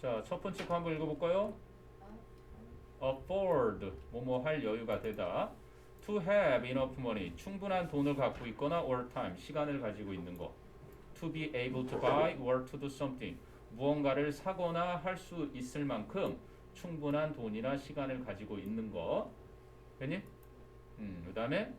자, 첫 번째 거 한번 읽어볼까요? afford, 뭐뭐 할 여유가 되다. to have enough money, 충분한 돈을 갖고 있거나 or time, 시간을 가지고 있는 거. to be able to buy or to do something, 무언가를 사거나 할 수 있을 만큼 충분한 돈이나 시간을 가지고 있는 거. 됐니? 음, 그 다음에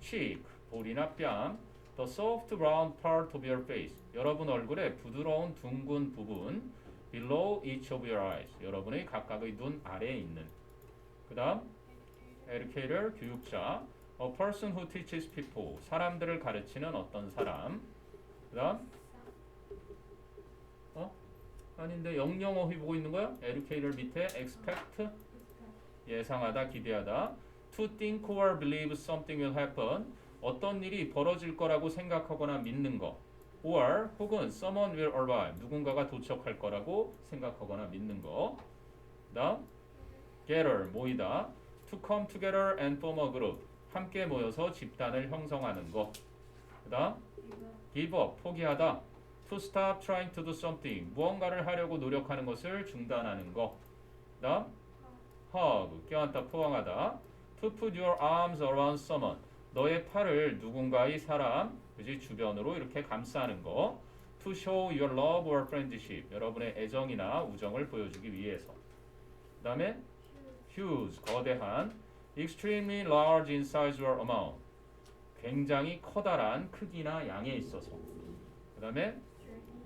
cheek, 볼이나 뺨. The soft round part of your face. 여러분 얼굴의 부드러운 둥근 부분. Below each of your eyes. 여러분의 각각의 눈 아래에 있는. 그 다음 educator, 교육자. A person who teaches people. 사람들을 가르치는 어떤 사람. 그 다음 어? 아닌데 영영어휘 보고 있는 거야? educator 밑에 expect 예상하다, 기대하다. To think or believe something will happen. 어떤 일이 벌어질 거라고 생각하거나 믿는 거. Or 혹은 someone will arrive. 누군가가 도착할 거라고 생각하거나 믿는 거. 그다음 gather 모이다. To come together and form a group. 함께 모여서 집단을 형성하는 거. 그다음 give up 포기하다. To stop trying to do something. 무언가를 하려고 노력하는 것을 중단하는 거. 그다음 hug 껴안다 포항하다 to put your arms around someone 너의 팔을 누군가의 사람 그지 주변으로 이렇게 감싸는 거 to show your love or friendship 여러분의 애정이나 우정을 보여주기 위해서 그 다음에 huge 거대한 extremely large in size or amount 굉장히 커다란 크기나 양에 있어서 그 다음에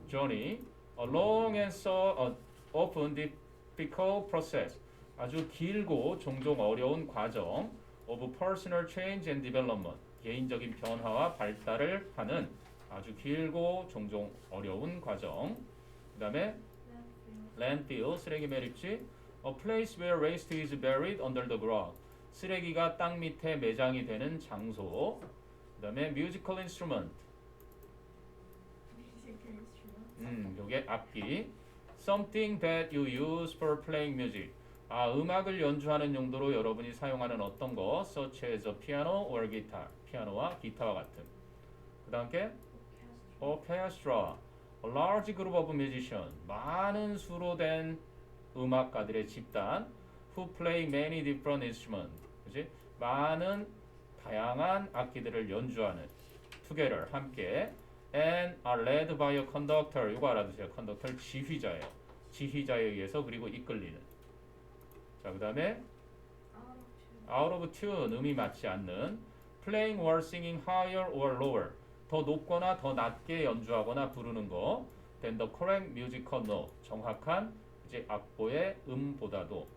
journey a long and so uh, often difficult process 아주 길고 종종 어려운 과정 of personal change and development 개인적인 변화와 발달을 하는 아주 길고 종종 어려운 과정 그 다음에 landfill 쓰레기 매립지 a place where waste is buried under the ground 쓰레기가 땅 밑에 매장이 되는 장소 그 다음에 musical instrument 음, 요게 악기. Something that you use for playing music. 아, 음악을 연주하는 용도로 여러분이 사용하는 어떤 거, such as a piano or guitar. 피아노와 기타와 같은. 그 다음에 orchestra. A large group of musicians. 많은 수로 된 음악가들의 집단. Who play many different instruments. 그지? 많은 다양한 악기들을 연주하는. Together. 함께. and are led by a conductor. 이거 알아두세요. conductor 지휘자예요. 지휘자에 의해서 그리고 이끌리는. 자, 그 다음에 out of tune 음이 맞지 않는 playing or singing higher or lower 더 높거나 더 낮게 연주하거나 부르는 거 than the correct musical note 정확한 이제 악보의 음보다도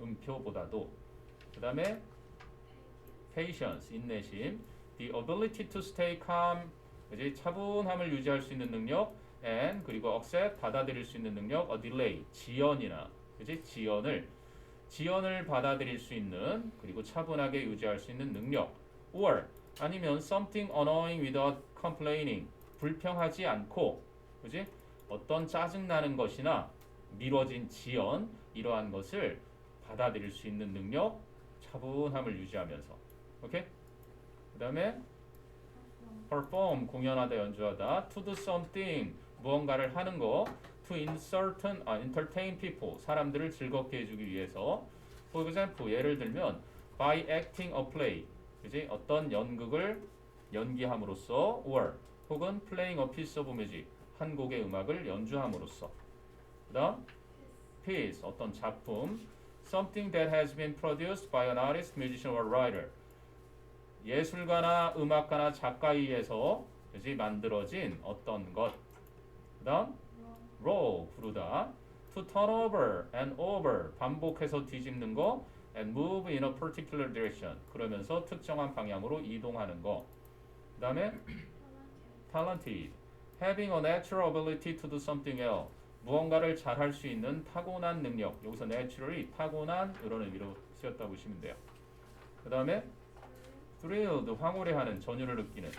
음표보다도 그 다음에 patience 인내심 the ability to stay calm 그지 차분함을 유지할 수 있는 능력 and 그리고 accept 받아들일 수 있는 능력 a delay 지연이나 그지 지연을 지연을 받아들일 수 있는 그리고 차분하게 유지할 수 있는 능력 or 아니면 something annoying without complaining 불평하지 않고 그지? 어떤 짜증 나는 것이나 미뤄진 지연 이러한 것을 받아들일 수 있는 능력 차분함을 유지하면서. 오케이? 그 다음에 perform 공연하다 연주하다 to do something 무언가를 하는 거 to insert 아, entertain people 사람들을 즐겁게 해주기 위해서 for example 예를 들면 by acting a play 그지 어떤 연극을 연기함으로써 or 혹은 playing a piece of music 한 곡의 음악을 연주함으로써 그다음 piece 어떤 작품 something that has been produced by an artist, musician or writer 예술가나 음악가나 작가에 의해서 그지 만들어진 어떤 것. 그다음 roll 부르다. to turn over and over 반복해서 뒤집는 거 and move in a particular direction 그러면서 특정한 방향으로 이동하는 거. 그다음에 talented having a natural ability to do something else 무언가를 잘할 수 있는 타고난 능력 여기서 naturally 타고난 이런 의미로 쓰였다 보시면 돼요. 그 다음에 thrilled 황홀해하는 전율을 느끼는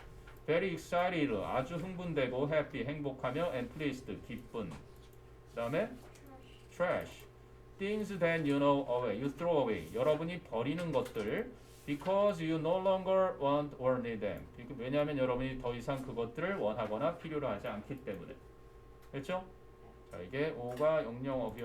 very excited 아주 흥분되고 happy 행복하며 and pleased 기쁜 그 다음에 trash things that you know away you throw away 여러분이 버리는 것들 because you no longer want or need them 왜냐하면 여러분이 더 이상 그것들을 원하거나 필요로 하지 않기 때문에 됐죠? 자 자, 이게 5가 영영 어휘였